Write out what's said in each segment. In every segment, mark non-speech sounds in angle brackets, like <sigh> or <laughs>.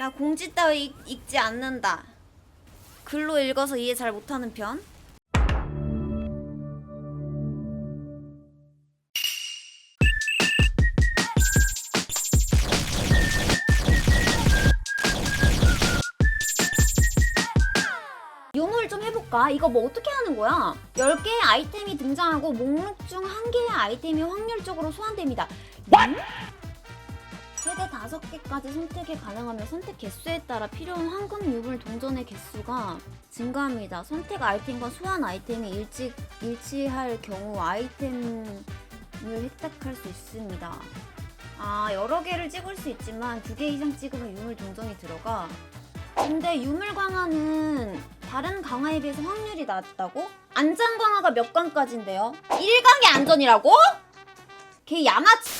나 공지 따위 읽, 읽지 않는다. 글로 읽어서 이해 잘 못하는 편. 유물 좀 해볼까? 이거 뭐 어떻게 하는 거야? 10개의 아이템이 등장하고 목록 중 한 개의 아이템이 확률적으로 소환됩니다. 음? 최대 5개까지 선택이 가능하며 선택 개수에 따라 필요한 황금 유물 동전의 개수가 증가합니다. 선택 아이템과 소환 아이템이 일치, 일치할 경우 아이템을 획득할 수 있습니다. 아, 여러 개를 찍을 수 있지만 두 개 이상 찍으면 유물 동전이 들어가. 근데 유물 강화는 다른 강화에 비해서 확률이 낮다고? 안전 강화가 몇 강까지인데요? 1강이 안전이라고? 걔 양아치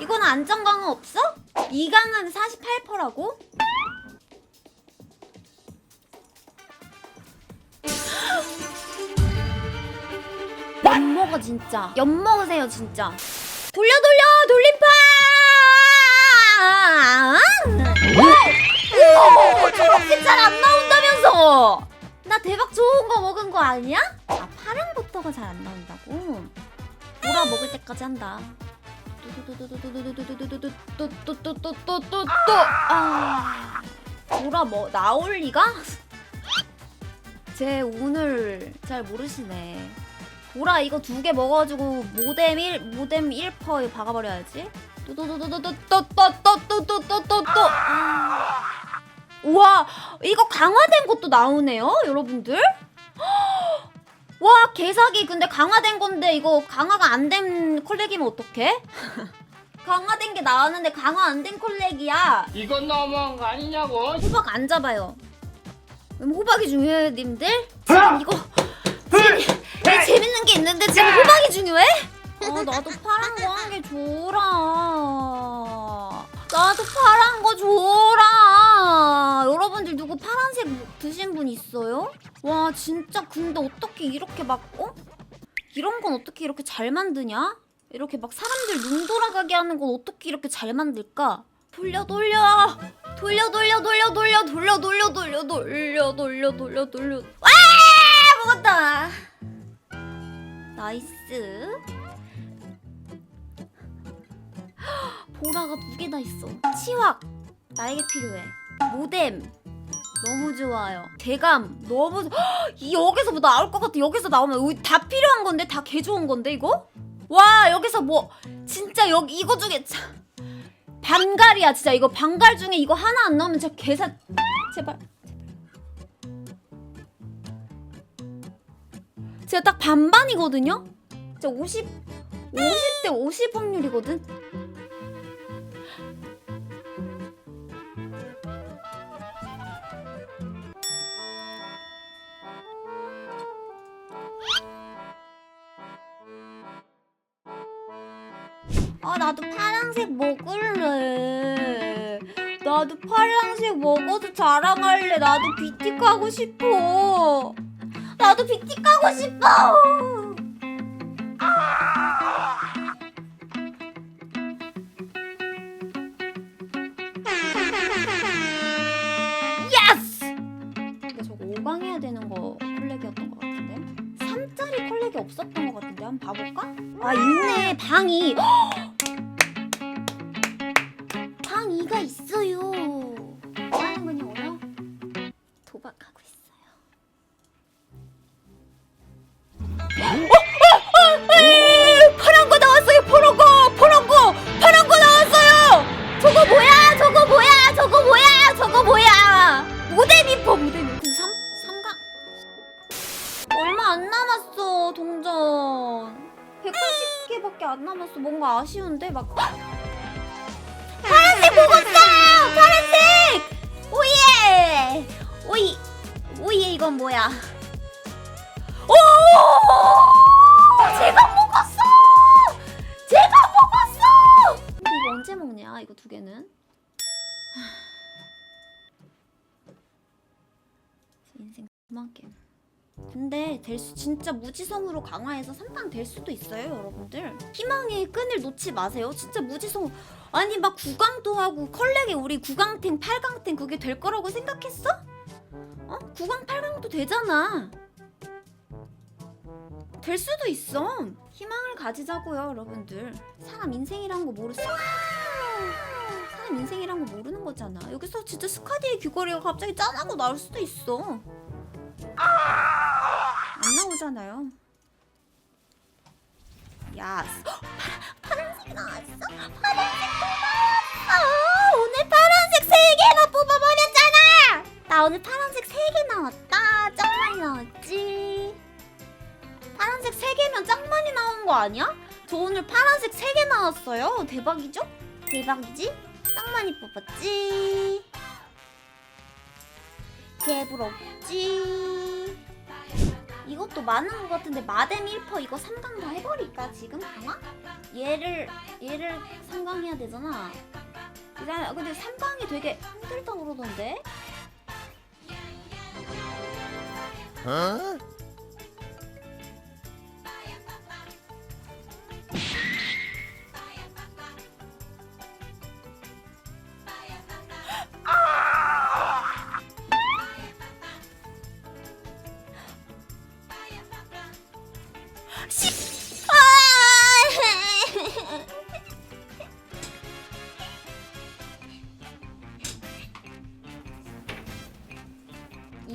이건 안전 강화 없어? 2강은 48%라고? 엿 먹어 진짜. 엿 먹으세요 진짜. 돌려 돌려 돌림판! 어머 초록색 잘안 나온다면서! 나 대박 좋은 거 먹은 거 아니야? 아 파랑부터가 잘 안 나온다고? 보라 먹을 때까지 한다. 또또또또또또또또또또또또또또또 아 보라 뭐 나올 리가? 제 오늘 잘 모르시네. 보라 이거 두 개 먹어가지고 모뎀 1 모뎀 1퍼 박아버려야지. 또또또또또또또또또또또또또 우와 이거 강화된 것도 나오네요 여러분들 와 개사기 근데 강화된 건데 이거 강화가 안 된 콜렉이면 어떡해? <laughs> 강화된 게 나왔는데 강화 안 된 콜렉이야 이건 너무한 거 아니냐고? 호박 안 잡아요 음, 호박이 중요해요 님들? 지금 이거 이 재밌는 게 있는데 지금 호박이 중요해? 아 나도 파란 거 한 개 줘라 나도 파란 거 줘라 여러분들 누구 파란색 드신 분 있어요? 와 진짜 근데 어떻게 이렇게 막 어? 이런 건 어떻게 이렇게 잘 만드냐? 이렇게 막 사람들 눈 돌아가게 하는 건 어떻게 이렇게 잘 만들까? 돌려 돌려 돌려 돌려 돌려 돌려 돌려 돌려 돌려 돌려 돌려 돌려 돌려 와 먹었다 나이스 보라가 두개다 있어 치확 나에게 필요해 모뎀 너무 좋아요. 대감. 너무 <gasps> 여기서 뭐 나올 것 같아. 여기서 나오면 다 필요한 건데? 다 개 좋은 건데 이거? 와 여기서 뭐 진짜 여기 이거 중에 참 반갈이야 진짜. 이거 반갈 중에 이거 하나 안 나오면 진짜 개사 제발. 제가 딱 반반이거든요? 진짜 50 50대 50 확률이거든 아 나도 파란색 먹을래. 나도 파란색 먹어서 자랑할래. 나도 비틱 하고 싶어. 나도 비틱 하고 싶어. 예스! 근데 저거 5강 해야 되는 거 콜렉이었던 것 같은데? 3짜리 콜렉이 없었던 것 같은데 한번 봐볼까? 아 있네 방이 도박하고 있어요. 어? 어? 에이, 파란 거 나왔어요 파란 거 파란 거 파란 거 나왔어요! 저거 뭐야? 저거 뭐야? 저거 뭐야? 저거 뭐야? 모데미퍼 모데미퍼 3, 3강 얼마 안 남았어 동전. 180개밖에 안 남았어. 뭔가 아쉬운데? 막 오이 오이 이건 뭐야? 오! 제가 먹었어! 제가 먹었어! 이거 언제 먹냐? 이거 두 개는? 인생 그만 게임. 근데 될 수 진짜 무지성으로 강화해서 3판 될 수도 있어요, 여러분들. 희망의 끈을 놓지 마세요. 진짜 무지성 아니 막 구강도 하고 컬렉에 우리 구강탱, 팔강탱 그게 될 거라고 생각했어? 어? 구강, 팔강도 되잖아. 될 수도 있어. 희망을 가지자고요, 여러분들. 사람 인생이란 거 모르. 사람 인생이란 거 모르는 거잖아. 여기서 진짜 스카디의 귀걸이가 갑자기 짠하고 나올 수도 있어. 안 나오잖아요. 야, 헉, 파란, 파란색이 나왔어. 파란색 또 나왔어. 오늘 파란색 세 개나 뽑아버렸잖아. 나 오늘 파란색 세개 나왔다. 짱 많이 나왔지. 파란색 세 개면 짱 많이 나온 거 아니야? 저 오늘 파란색 세개 나왔어요. 대박이죠? 대박이지? 짱 많이 뽑았지. 개부럽지. 이것도 많은 것 같은데 마뎀 1퍼 이거 3강 다 해버릴까 지금 강화? 얘를 얘를 3강 해야 되잖아. 그냥 근데 3강이 되게 힘들다 그러던데. Huh?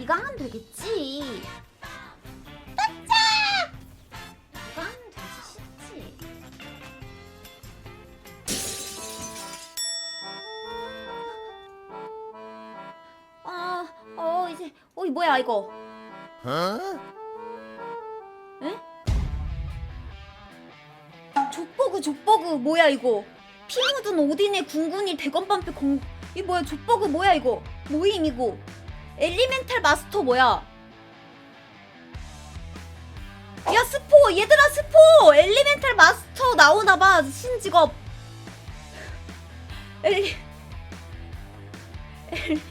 이거 하면 되겠지. 따짜! 이거 하면 되지 쉽지. 아, 어 이제 어이 뭐야 이거? 에? 족버그 족버그 뭐야 이거? 피 묻은 오딘의 궁군이 대건반패 공... 이 뭐야 족버그 뭐야 이거? 모임 이거? 엘리멘탈 마스터 뭐야? 야 스포 얘들아 스포 엘리멘탈 마스터 나오나봐 신직업 엘리 엘리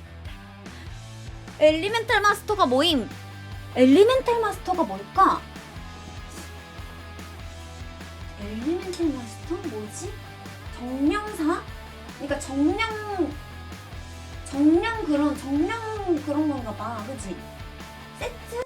엘리멘탈 마스터가 모임 엘리멘탈 마스터가 뭘까? 엘리멘탈 마스터 뭐지? 정령사? 그러니까 정령 정령 그런 정령 그런 건가 봐, 그지? 세트?